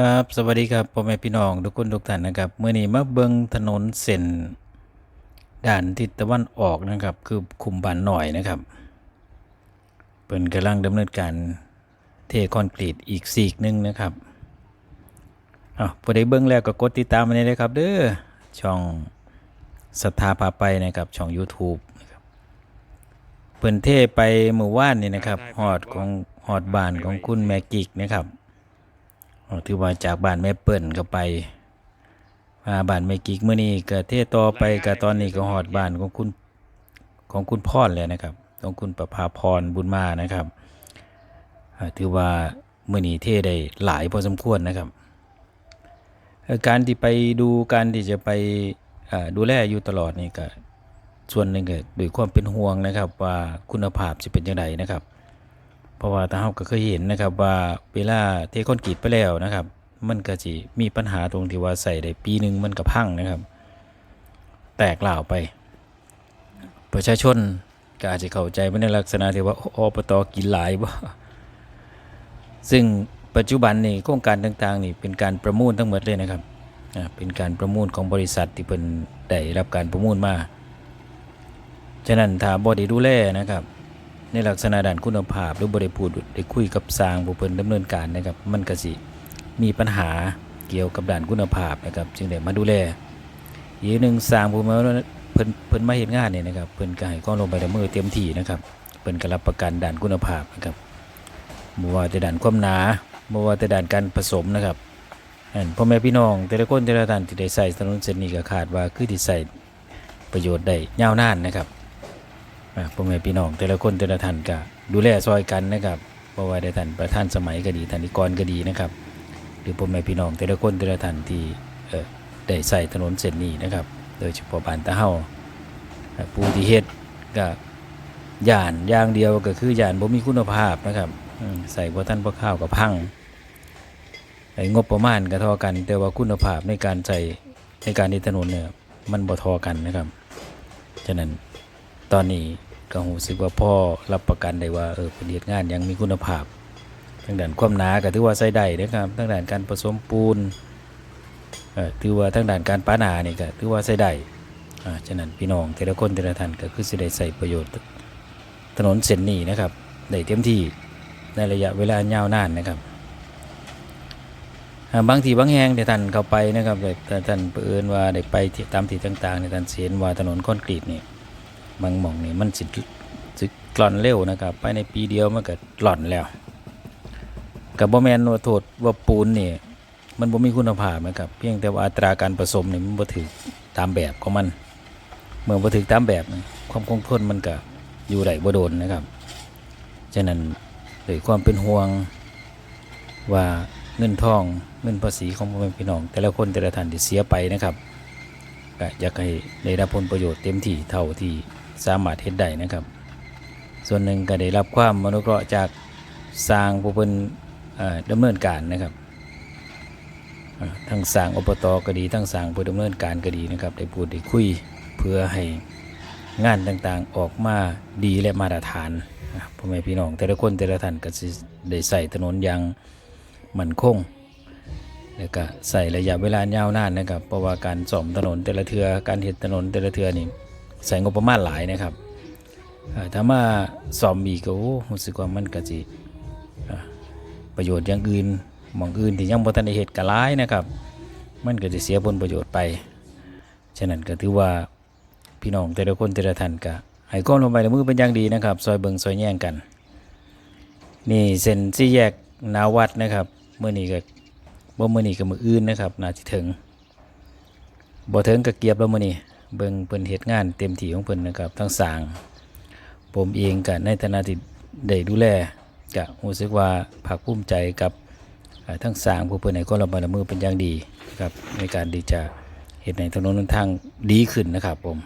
ครับสวัสดีครับพ่อแม่พี่น้องทุกคนทุกท่านนะครับเมื่อนี้มาเบิงถนนเส้นด่านทิศตะวันออกนะครับ คือคุมบานหน่อยนะครับเปิ่นกำลังดำเนินการเทคอนกรีตอีกซีกหนึงนะครับอ้าวพอได้เบิ่งแล้วก็กดติดตามมาเลยครับ เด้อช่องศรัทธาพาไปนะครับช่อง YouTube นะครับเปิ่นเทไปเมื่อวานนี่นะครับฮอดของฮอดบานของคุณแม่กิกนะครับ ถือว่าจากบ้านแม่เปิ้นก็ไปมาบ้านแม่กิกเมื่อนี้ก็เทศต่อไปก็ตอนนี้ก็ฮอดบ้านของคุณของคุณพรแล้วนะครับของคุณประภาพรบุญมานะครับถือว่าเมื่อนี้เทศได้หลายพอสมควรนะครับ การที่ไปดูการที่จะไปดูแลอยู่ตลอดนี่ก็ส่วนหนึ่งก็ด้วยความเป็นห่วงนะครับว่าคุณภาพจะเป็นยังไงนะครับ เพราะว่าทาเราก็เคยเห็นนะครับว่าเวลาเทคอนกรีตไปแล้วนะครับ มันก็สิมีปัญหาตรงที่ว่าใส่ได้ปีหนึ่งมันก็พังนะครับ แตกเหล่าไป ประชาชนก็อาจจะเข้าใจไปในลักษณะที่ว่าอบตกินหลายบ่ซึ่งปัจจุบันนี่โครงการต่างๆนี่เป็นการประมูลทั้งหมดเลยนะครับเป็นการประมูลของบริษัทที่เพิ่นได้รับการประมูลมา ฉะนั้นถ้าบ่ได้ดูแลนะครับ ในลักษณะด้านคุณภาพหรือบริพูดได้คุยกับสร้างผู้เพิ่นดำเนินการนะครับ มันก็สิมีปัญหาเกี่ยวกับด้านคุณภาพนะครับ จึงได้มาดูแลอีกหนึ่งสร้างผู้มาเพิ่นเพิ่นมาเฮ็ดงานเนี่ยนะครับเพิ่นก็ให้ความลงไปในมือเต็มที่นะครับเพิ่นก็รับประกันด้านคุณภาพนะครับบ่ว่าแต่ด้านความหนาบ่ว่าแต่ด้านการผสมนะครับอันพ่อแม่พี่น้องแต่ละคนแต่ละท่านที่ได้ใส่ถนนเส้นนี้ก็คาดว่าคือที่ใส่ประโยชน์ได้ยาวนานนะครับ อ่าพ่อแม่พี่น้องแต่ละคนแต่ละท่านก็ดูแลซอยกันนะครับเพราะว่าได้ท่านประธานสมัยก็ดีท่านนิกรก็ดีนะครับ หรือพ่อแม่พี่น้องแต่ละคนแต่ละท่านที่เออได้ใส่ถนนเส้นนี้นะครับ โดยเฉพาะบ้านตะเฮาอ่าผู้ที่เฮ็ดก็ย่านอย่างเดียวก็คือย่านบ่มีคุณภาพนะครับใส่บ่ทันบ่ข้าวก็พังไอ้งบประมาณก็เท่ากัน แต่ว่าคุณภาพในการใส่ในการที่ถนนเนี่ยมันบ่ทอกันนะครับ ฉะนั้น ตอนนี้ก็รู้สึกว่าพ่อรับประกันได้ว่าเออเป็นเหตุงานยังมีคุณภาพทางด้านความหนาก็ถือว่าใส่ได้นะครับทางด้านการผสมปูนเอ่อถือว่าทางด้านการป้าหนานี่ก็ถือว่าใส่ได้อ่าฉะนั้นพี่น้องแต่ละคนแต่ละท่านก็คือสิได้ใส่ประโยชน์ ถนนเส้นนี้นะครับได้เต็มที่ในระยะเวลายาวนานนะครับบางทีบางแห่งที่ท่านเข้าไปนะครับแต่ท่านเผอิญว่าได้ไปตามที่ต่างๆในท่านเสิเห็นว่าถนนคอนกรีตนี่ บางหม่องนี่มันสิสิกล่อนเร็วนะครับภายในปีเดียวมันก็กล่อนแล้วกับบ่แมนว่าโทษว่าปูนนี่มันบ่มีคุณภาพนะครับ เพียงแต่ว่าอัตราการผสมนี่มันบ่ถือตามแบบของมันเมื่อบ่ถือตามแบบความคงทนมันก็อยู่ได้บ่โดนนะครับฉะนั้นด้วยความเป็นห่วงว่าเงินทองเงินภาษีของพ่อแม่พี่น้อง แต่ละคนแต่ละท่านที่เสียไปนะครับ ก็อยากให้ได้รับผลประโยชน์เต็มที่เท่าที่สามารถเฮ็ดได้นะครับ ส่วนหนึ่งก็ได้รับความอนุเคราะห์จากสร้างผู้เป็นเอ่อดำเนินการนะครับทั้งสร้างอบตก็ดีทั้งสร้างผู้ดำเนินการก็ดีนะครับได้พูดได้คุยเพื่อให้งานต่างๆออกมาดีและมาตรฐานพ่อแม่พี่น้องแต่ละคนแต่ละท่านก็ได้ใส่ถนนอย่างมั่นคง แล้วก็ใส่ระยะเวลายาวนานนะครับเพราะว่าการซ่อมถนนแต่ละเทือการเห็ดถนนแต่ละเทือนี่ใส่งบประมาณหลายนะครับถ้ามาซ่อมอีกก็โอ้รู้สึกว่ามันก็สิเอ่อประโยชน์อย่างอื่นมองอื่นที่ยังบ่ทันได้เฮ็ดก็หลายนะครับ มันก็จะเสียผลประโยชน์ไป ฉะนั้นก็ถือว่าพี่น้องแต่ละคนแต่ละท่านก็ให้ความลงไปในมือเป็นอย่างดีนะครับ ซอยเบิงซอยแย่งกัน นี่เส้นสี่แยกนาวัดนะครับเมื่อนี้ก็ บ่มื้อนี้ก็มื้ออื่นนะครับน่าสิถึงบ่ถึงก็เกียบแล้วมื้อนี้เบิ่งเพิ่นเฮ็ดงานเต็มที่ของเพิ่นนะครับทั้งสางผมเองก็ในฐานะที่ได้ดูแลก็รู้สึกว่าภาคภูมิใจกับทั้งสางผู้เพิ่นให้ความร่วมมือเป็นอย่างดีนะครับในการที่จะเฮ็ดให้ถนนหนทางดีขึ้นนะครับผม